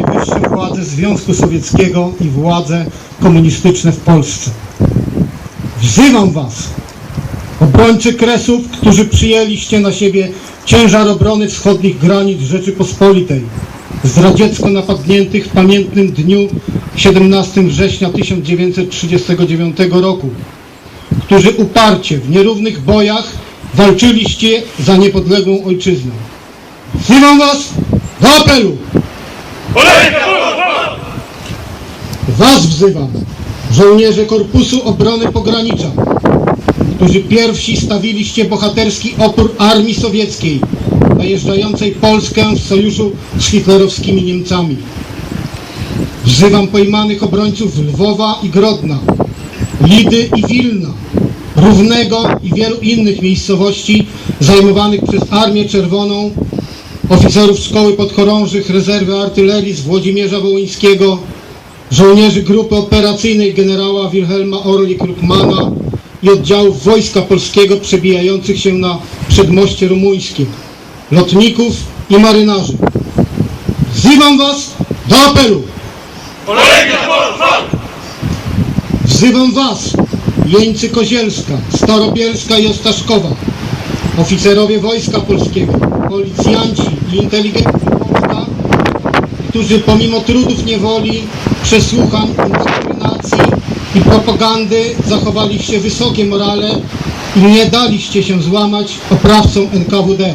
najwyższe władze Związku Sowieckiego i władze komunistyczne w Polsce. Wzywam Was, obrońcy Kresów, którzy przyjęliście na siebie ciężar obrony wschodnich granic Rzeczypospolitej, zdradziecko napadniętych w pamiętnym dniu 17 września 1939 roku, którzy uparcie w nierównych bojach walczyliście za niepodległą ojczyznę. Wzywam Was do apelu! Was wzywam, żołnierze Korpusu Obrony Pogranicza, którzy pierwsi stawiliście bohaterski opór armii sowieckiej, najeżdżającej Polskę w sojuszu z hitlerowskimi Niemcami. Wzywam pojmanych obrońców Lwowa i Grodna, Lidy i Wilna, Równego i wielu innych miejscowości zajmowanych przez Armię Czerwoną, oficerów Szkoły Podchorążych Rezerwy Artylerii z Włodzimierza Wołyńskiego, żołnierzy grupy operacyjnej generała Wilhelma Orli-Krukmana i oddziałów Wojska Polskiego przebijających się na przedmoście rumuńskie, lotników i marynarzy. Wzywam Was do apelu! Wzywam Was, jeńcy Kozielska, Starobielska i Ostaszkowa, oficerowie Wojska Polskiego, policjanci i inteligencja polska, którzy pomimo trudów niewoli, przesłuchań, indoktrynacji i propagandy zachowaliście wysokie morale i nie daliście się złamać oprawcom NKWD.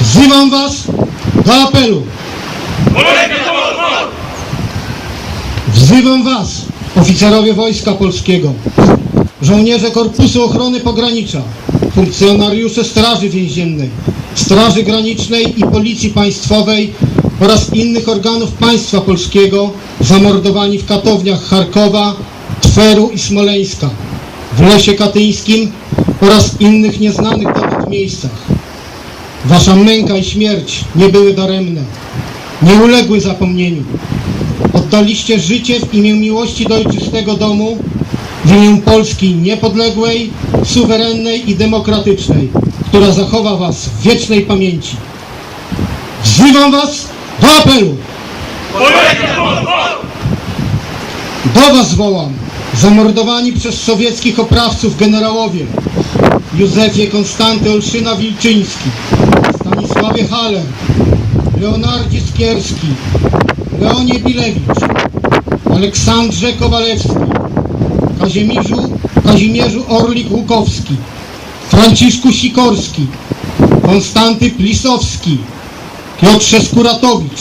Wzywam Was do apelu! Wzywam Was, oficerowie Wojska Polskiego, żołnierze Korpusu Ochrony Pogranicza, funkcjonariusze Straży Więziennej, Straży Granicznej i Policji Państwowej oraz innych organów państwa polskiego zamordowani w katowniach Charkowa, Tweru i Smoleńska, w Lesie Katyńskim oraz innych nieznanych dotąd miejscach. Wasza męka i śmierć nie były daremne, nie uległy zapomnieniu. Oddaliście życie w imię miłości do ojczystego domu, w imię Polski niepodległej, suwerennej i demokratycznej, która zachowa Was w wiecznej pamięci. Wzywam Was do apelu! Do Was wołam, zamordowani przez sowieckich oprawców generałowie Józefie Konstanty Olszyna-Wilczyński, Stanisławie Haller, Leonardzie Skierski, Leonie Bilewicz, Aleksandrze Kowalewski, Kazimierzu, Kazimierzu Orlik-Łukowski, Franciszku Sikorski, Konstanty Plisowski, Piotrze Skuratowicz,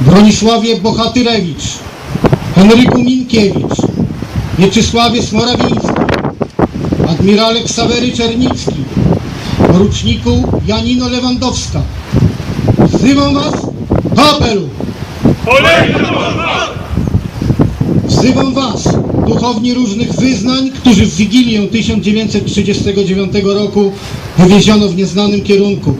Bronisławie Bohatyrewicz, Henryku Minkiewicz, Mieczysławie Smorawiński, admirale Ksawery Czernicki, poruczniku Janino Lewandowska. Wzywam Was do apelu! Wzywam Was, duchowni różnych wyznań, którzy w Wigilię 1939 roku wywieziono w nieznanym kierunku.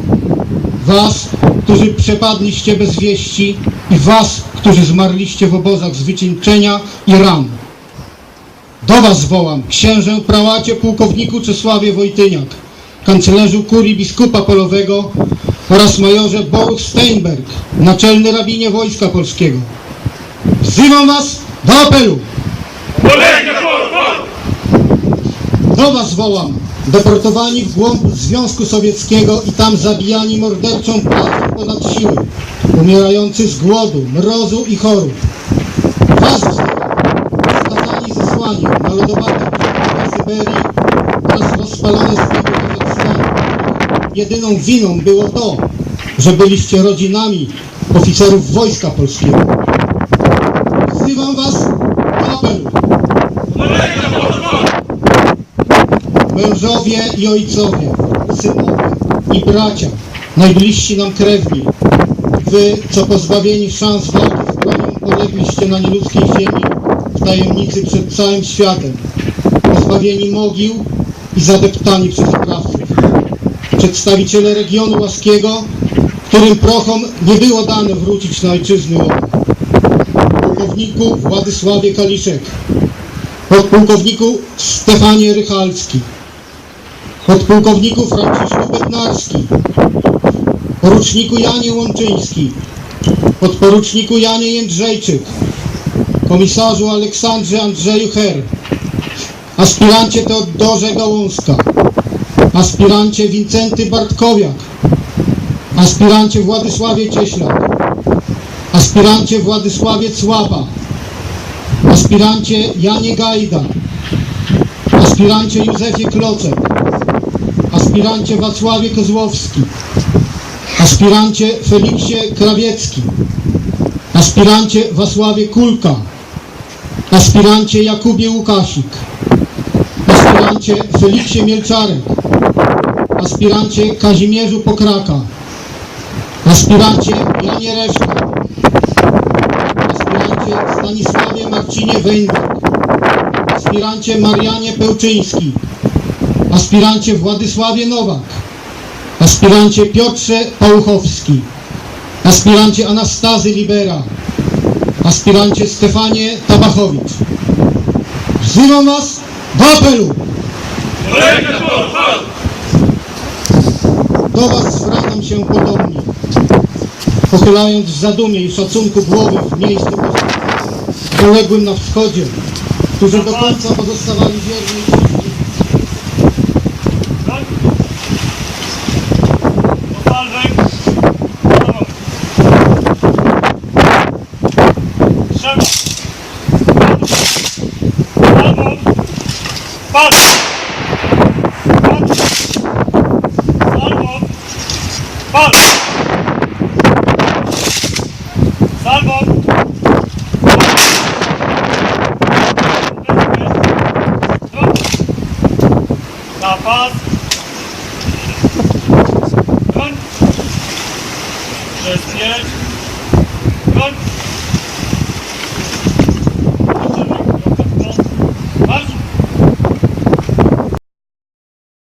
Was, którzy przepadliście bez wieści i Was, którzy zmarliście w obozach z wycieńczenia i ran. Do Was wołam, księżę prałacie pułkowniku Czesławie Wojtyniak, kanclerzu kurii biskupa polowego oraz majorze Boruch Steinberg, naczelny rabinie Wojska Polskiego. Wzywam Was do apelu! Do Was wołam, deportowani w głąb Związku Sowieckiego i tam zabijani morderczą pracą ponad siły, umierający z głodu, mrozu i chorób. Was skazani zesłaniem na brzegach Syberii oraz rozpalone zbiegi Kazachstanu. Jedyną winą było to, że byliście rodzinami oficerów Wojska Polskiego. Wzywam Was Mężowie i ojcowie, synowie i bracia, najbliżsi nam krewni, wy, co pozbawieni szans walki z bronią, polegliście na nieludzkiej ziemi w tajemnicy przed całym światem, pozbawieni mogił i zadeptani przez oprawców. Przedstawiciele regionu łaskiego, którym prochom nie było dane wrócić na ojczyzny łon. Pułkowniku Władysławie Kaliszek, podpułkowniku Stefanie Rychalski, podpułkowniku Franciszku Bednarski, poruczniku Janie Łączyński, podporuczniku Janie Jędrzejczyk, komisarzu Aleksandrze Andrzeju Her, aspirancie Teodorze Gałązka, aspirancie Wincenty Bartkowiak, aspirancie Władysławie Cieślak, aspirancie Władysławie Cłapa, aspirancie Janie Gajda, aspirancie Józefie Klocek, aspirancie Wacławie Kozłowski, aspirancie Feliksie Krawiecki, aspirancie Wasławie Kulka, aspirancie Jakubie Łukasik, aspirancie Feliksie Mielczarek, aspirancie Kazimierzu Pokraka, aspirancie Janie Reszka, Stanisławie Marcinie Wejnberg, aspirancie Marianie Pełczyński, aspirancie Władysławie Nowak, aspirancie Piotrze Pałuchowski, aspirancie Anastazy Libera, aspirancie Stefanie Tabachowicz. Wzywam Was do apelu! Do Was zwracam się podobnie, pochylając w zadumie i szacunku głowy w miejscu poległym na wschodzie, którzy do końca pozostawali wierni. Patrz. Patrz. Patrz. Pass. Run. Just yet. Run.